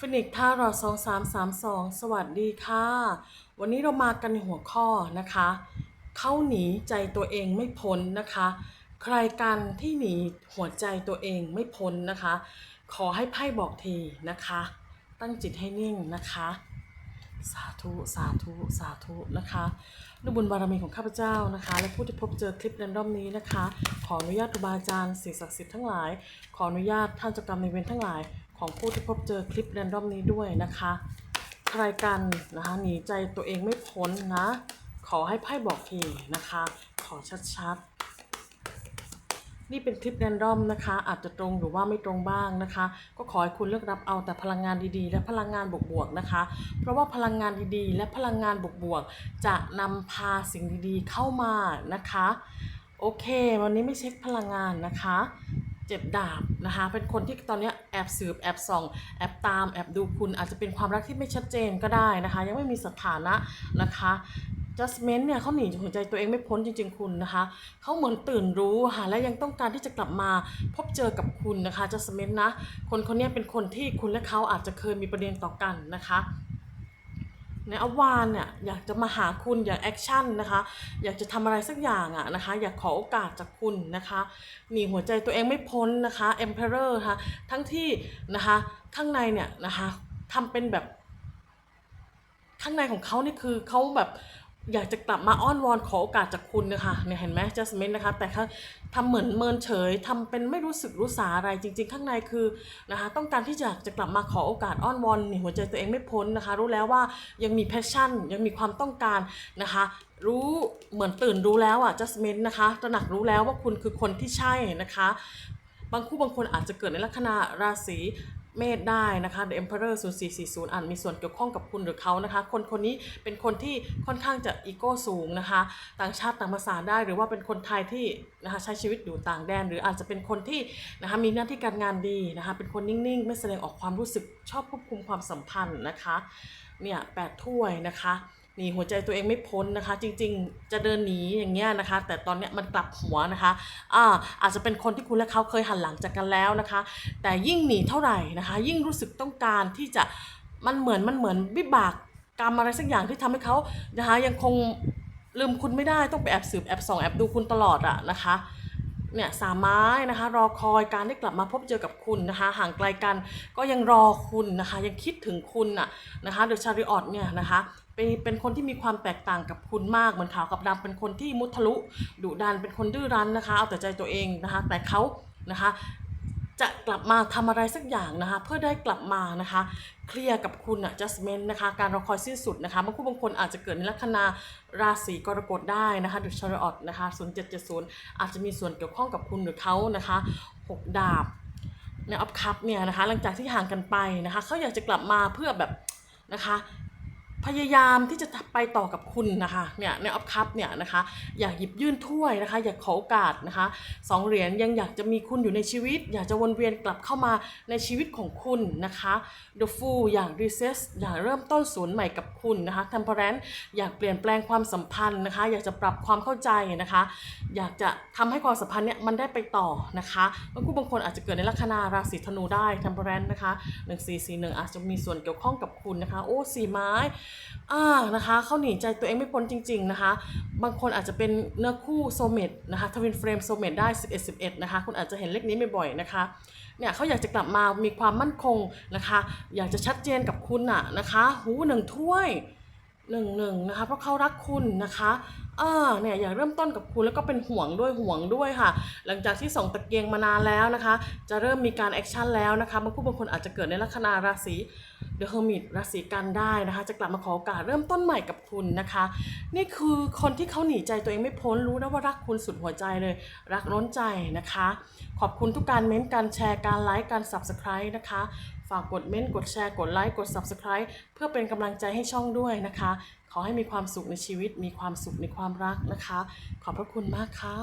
ฟินิกท่ารอสองสามสามสองสวัสดีค่ะ วันนี้เรามากันในหัวข้อนะคะ เข้าหนีใจตัวเองไม่พ้นนะคะ ใครกันที่หนีหัวใจตัวเองไม่พ้นนะคะ ขอให้ไพ่บอกทีนะคะ ตั้งจิตให้นิ่งนะคะ สาธุสาธุสาธุนะคะด้วยบุญบารมีของข้าพเจ้านะคะ และผู้ที่พบเจอคลิปแรนดอมนี้นะคะ ขออนุญาตครูบาอาจารย์สิ่งศักดิ์สิทธิ์ทั้งหลาย ขออนุญาตท่านเจ้ากรรมในายเวรทั้งหลาย ของผู้ที่พบเจอคลิปแรนดอมนี้ด้วยนะคะใครกันนะคะหนีใจตัวเองไม่พ้นนะ ขอให้ไพ่บอกทีนะคะ ขอชัดๆ นี่เป็นคลิปแรนดอมนะคะ อาจจะตรงหรือว่าไม่ตรงบ้างนะคะ ก็ขอให้คุณเลือกรับเอาแต่พลังงานดีๆ และพลังงานบวกๆนะคะ เพราะว่าพลังงานดีๆ และพลังงานบวกๆจะนำพาสิ่งดีๆเข้ามานะคะโอเค วันนี้ไม่เช็คพลังงานนะคะ เจ็บดาบนะคะ เป็นคนที่ตอนนี้ แอบสืบแอบส่องแอบตามแอบดูคุณอาจจะเป็นความรักที่ไม่ชัดเจนก็ได้นะคะ ยังไม่มีสถานะนะคะ Justment เนี่ยเขาหนีจากหัวใจตัวเองไม่พ้นจริง ๆ คุณนะคะเขาเหมือนตื่นรู้ค่ะและยังต้องการที่จะกลับมาพบเจอกับคุณนะคะ Justment นะ คนคนนี้เป็นคนที่คุณและเขาอาจจะเคยมีประเด็นต่อกันนะคะ ในอวานเนี่ยอยากจะมาหาคุณอยากแอคชั่นนะคะอยากจะทำอะไรสักอย่างอะนะคะอยากขอโอกาสจากคุณนะคะหนีหัวใจตัวเองไม่พ้นนะคะ Emperor นะคะทั้งที่นะคะข้างในเนี่ยนะคะทำเป็นแบบข้างในของเขานี่คือเขาแบบ อยากจะกลับมาอ้อนวอนขอโอกาสจากคุณนะคะเนี่ยเห็นไหมจัสมินนะคะ แต่เขาทำเหมือนเมินเฉยทำเป็นไม่รู้สึกรู้สาอะไรจริง ๆ ข้างในคือนะคะต้องการที่จะจะกลับมาขอโอกาสอ้อนวอนหนีหัวใจตัวเองไม่พ้นนะคะ รู้แล้วว่ายังมีแพชชั่น ยังมีความต้องการนะคะรู้เหมือนตื่นรู้แล้วอะจัสมินนะคะตระหนักรู้แล้วว่าคุณคือคนที่ใช่นะคะบางคู่บางคนอาจจะเกิดในลัคนาราศี เมษได้นะคะ The Emperor 0440อานมีส่วนเกี่ยวข้องกับคุณหรือเขานะคะ คนคนนี้เป็นคนที่ค่อนข้างจะอีโก้สูงนะคะ ต่างชาติต่างภาษาได้ หรือว่าเป็นคนไทยที่นะคะใช้ชีวิตอยู่ต่างแดน หรืออาจจะเป็นคนที่นะคะมีหน้าที่การงานดีนะคะ เป็นคนนิ่งๆ ไม่แสดงออกความรู้สึกชอบควบคุมความสัมพันธ์นะคะ เนี่ยแปดถ้วยนะคะ หนีหัวใจตัวเองไม่พ้นนะคะ จริงๆ จะเดินหนีอย่างเงี้ยนะคะ แต่ตอนเนี้ยมันกลับหัวนะคะอ่าอาจจะเป็นคนที่คุณและเขาเคยหันหลังจากกันแล้วนะคะ แต่ยิ่งหนีเท่าไหร่นะคะ ยิ่งรู้สึกต้องการที่จะมันเหมือนมันเหมือนวิบากกรรมอะไรสักอย่างที่ทำให้เขานะคะยังคงลืมคุณไม่ได้ต้องไปแอบสืบแอบส่องแอบดูคุณตลอดอะนะคะ เนี่ยสามไม้นะคะรอคอยการได้กลับมาพบเจอกับคุณนะคะห่างไกลกันก็ยังรอคุณนะคะยังคิดถึงคุณน่ะนะคะเดอะชาริออตเนี่ยนะคะเป็นเป็นคนที่มีความแตกต่างกับคุณมากเหมือนขาวกับดำเป็นคนที่มุทะลุดุดันเป็นคนดื้อรั้นนะคะเอาแต่ใจตัวเองนะคะแต่เขานะคะ จะกลับมาทำอะไรสักอย่างนะคะ เพื่อได้กลับมานะคะ เคลียร์กับคุณอะ adjustment นะคะ การรอคอยสิ้นสุดนะคะบางคู่บางคนอาจจะเกิดในลัคนาราศีกรกฎได้นะคะดุชาร์ออตนะคะ0770 อาจจะมีส่วนเกี่ยวข้องกับคุณหรือเขานะคะ 6 ดาบในออฟคัพเนี่ยนะคะ หลังจากที่ห่างกันไปนะคะเขาอยากจะกลับมาเพื่อแบบนะคะ พยายามที่จะไปต่อกับคุณนะคะเนี่ยในออฟคัพเนี่ยนะคะอยากหยิบยื่นถ้วยนะคะ อยากขอโอกาสนะคะสองเหรียญยังอยากจะมีคุณอยู่ในชีวิต อยากจะวนเวียนกลับเข้ามาในชีวิตของคุณนะคะ The Fool อยาก Recess อยากเริ่มต้นศูนย์ใหม่กับคุณนะคะ t e m p e r a n c อยากเปลี่ยนแปลงความสัมพันธ์นะคะ อยากจะปรับความเข้าใจนะคะ อยากจะทำให้ความสัมพันธ์เนี่ยมันได้ไปต่อนะคะบางคู่บางคนอาจจะเกิดในลัคนาราศีธนูได้ t e m p e r a n c นะคะ1441อาจจะมีส่วนเกี่ยวข้องกับคุณนะคะ โอ้สีไม้อ่านะคะเขาหนีใจตัวเองไม่พ้นจริง ๆนะคะ บางคนอาจจะเป็นเนื้อคู่โซเมตนะคะทวินเฟรมโซเมตได้ 11 11 นะคะ คุณอาจจะเห็นเลขนี้บ่อยๆนะคะเนี่ยเขาอยากจะกลับมามีความมั่นคงนะคะ อยากจะชัดเจนกับคุณน่ะนะคะ หูหนึ่งถ้วย หนึ่งหนึ่งนะคะเพราะเขารักคุณนะคะเอ่าเนี่ยอยากเริ่มต้นกับคุณแล้วก็เป็นห่วงด้วยห่วงด้วยค่ะ หลังจากที่ส่องตะเกียงมานานแล้วนะคะ จะเริ่มมีการแอคชั่นแล้วนะคะบางคู่บางคนอาจจะเกิดในลัคนาราศีเดอะเฮอร์มิตราศีกันได้นะคะ จะกลับมาขอโอกาสเริ่มต้นใหม่กับคุณนะคะ นี่คือคนที่เขาหนีใจตัวเองไม่พ้นรู้นะว่ารักคุณสุดหัวใจเลย รักล้นใจนะคะ ขอบคุณทุกการเม้นต์การแชร์การไลค์การ Subscribe นะคะ ฝากกดเม้นต์กดแชร์ กดไลค์ กด Subscribe เพื่อเป็นกำลังใจให้ช่องด้วยนะคะ ขอให้มีความสุขในชีวิต มีความสุขในความรักนะคะ ขอบพระคุณมากค่ะ